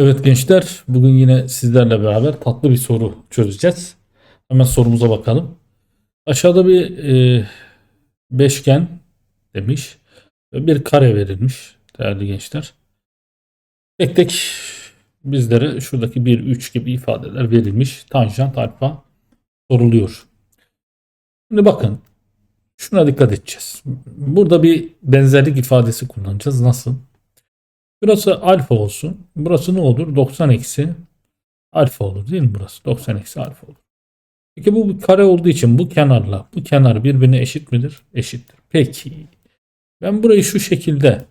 Evet gençler, bugün yine sizlerle beraber tatlı bir soru çözeceğiz. Hemen sorumuza bakalım. Aşağıda bir e, beşgen demiş ve bir kare verilmiş değerli gençler. Tek tek bizlere şuradaki bir üç gibi ifadeler verilmiş. Tanjant alfa soruluyor. Şimdi bakın şuna dikkat edeceğiz. Burada bir benzerlik ifadesi kullanacağız. Nasıl? Burası alfa olsun. Burası ne olur? 90 eksi alfa olur değil mi burası? 90 eksi alfa olur. Peki bu kare olduğu için bu kenarla bu kenar birbirine eşit midir? Eşittir. Peki ben burayı şu şekilde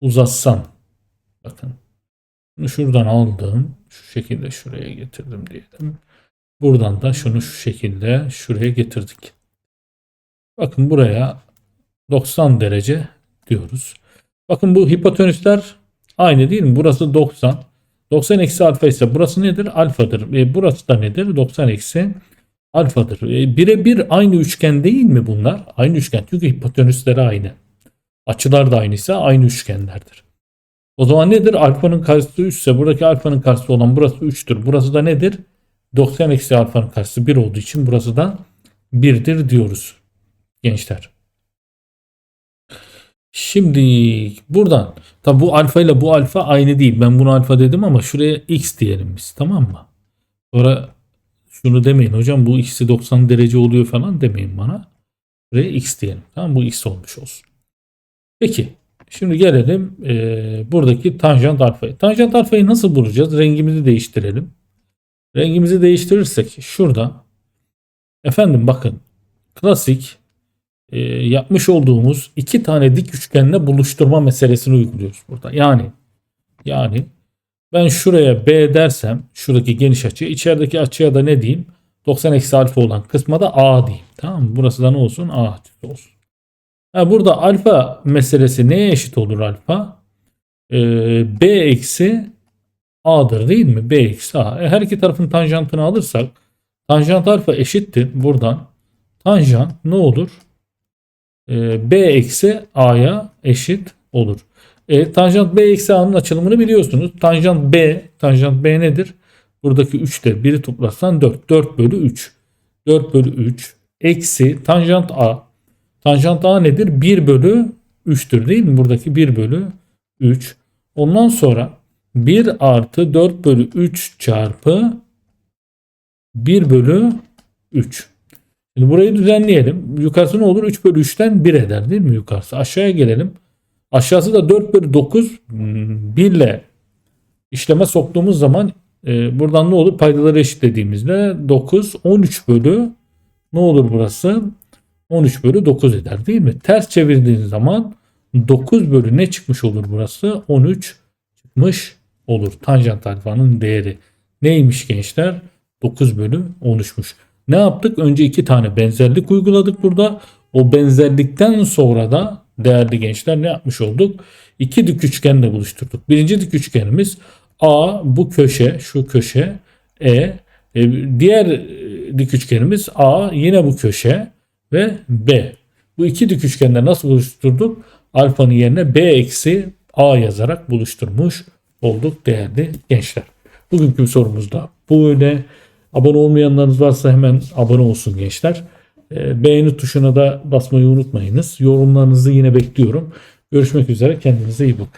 uzatsam bakın bunu şuradan aldım şu şekilde şuraya getirdim diyelim. Buradan da şunu şu şekilde şuraya getirdik. Bakın buraya 90 derece diyoruz. Bakın bu hipotenüsler aynı değil mi? Burası 90. 90 eksi alfa ise burası nedir? Alfadır. E, burası da nedir? 90 eksi alfadır. E, Birebir aynı üçgen değil mi bunlar? Aynı üçgen. Çünkü hipotenüsleri aynı. Açılar da aynıysa aynı üçgenlerdir. O zaman nedir? Alfanın karşısı 3 ise buradaki alfanın karşısı olan burası 3'tür. Burası da nedir? 90 eksi alfanın karşısı 1 olduğu için burası da 1'dir diyoruz gençler. Şimdi buradan tabi bu alfa ile bu alfa aynı değil. Ben bunu alfa dedim ama şuraya x diyelim biz tamam mı? Sonra şunu demeyin hocam bu x'i 90 derece oluyor falan demeyin bana. Buraya x diyelim. Tamam bu x olmuş olsun. Peki şimdi gelelim e, buradaki tanjant alfayı. Tanjant alfayı nasıl bulacağız? Rengimizi değiştirelim. Rengimizi değiştirirsek şurada efendim bakın klasik e, yapmış olduğumuz iki tane dik üçgenle buluşturma meselesini uyguluyoruz burada. Yani yani ben şuraya B dersem şuradaki geniş açı içerideki açıya da ne diyeyim? 90 eksi alfa olan kısma da A diyeyim. Tamam mı? Burası da ne olsun? A olsun. Ha, burada alfa meselesi neye eşit olur alfa? Ee, B eksi A'dır değil mi? B eksi A. E, her iki tarafın tanjantını alırsak tanjant alfa eşittir buradan. Tanjant ne olur? E, B eksi A'ya eşit olur. E, tanjant B eksi A'nın açılımını biliyorsunuz. Tanjant B, tanjant B nedir? Buradaki 3'te biri toplarsan 4. 4 bölü 3. 4 bölü 3 eksi tanjant A. Tanjant A nedir? 1 bölü 3'tür değil mi? Buradaki 1 bölü 3. Ondan sonra 1 artı 4 bölü 3 çarpı 1 bölü 3. Şimdi burayı düzenleyelim. Yukarısı ne olur? 3 bölü 3'ten 1 eder değil mi yukarısı? Aşağıya gelelim. Aşağısı da 4 bölü 9 1 ile işleme soktuğumuz zaman e, buradan ne olur? Paydaları eşitlediğimizde 9 13 bölü ne olur burası? 13 bölü 9 eder değil mi? Ters çevirdiğiniz zaman 9 bölü ne çıkmış olur burası? 13 çıkmış olur. Tanjant alfanın değeri. Neymiş gençler? 9 bölü 13'müş. Ne yaptık? Önce iki tane benzerlik uyguladık burada. O benzerlikten sonra da değerli gençler ne yapmış olduk? İki dik üçgenle buluşturduk. Birinci dik üçgenimiz A bu köşe şu köşe E, e diğer e, dik üçgenimiz A yine bu köşe ve B. Bu iki dik üçgenle nasıl buluşturduk? Alfanın yerine B eksi A yazarak buluşturmuş olduk değerli gençler. Bugünkü sorumuz da böyle. Abone olmayanlarınız varsa hemen abone olsun gençler. Ee, beğeni tuşuna da basmayı unutmayınız. Yorumlarınızı yine bekliyorum. Görüşmek üzere. Kendinize iyi bakın.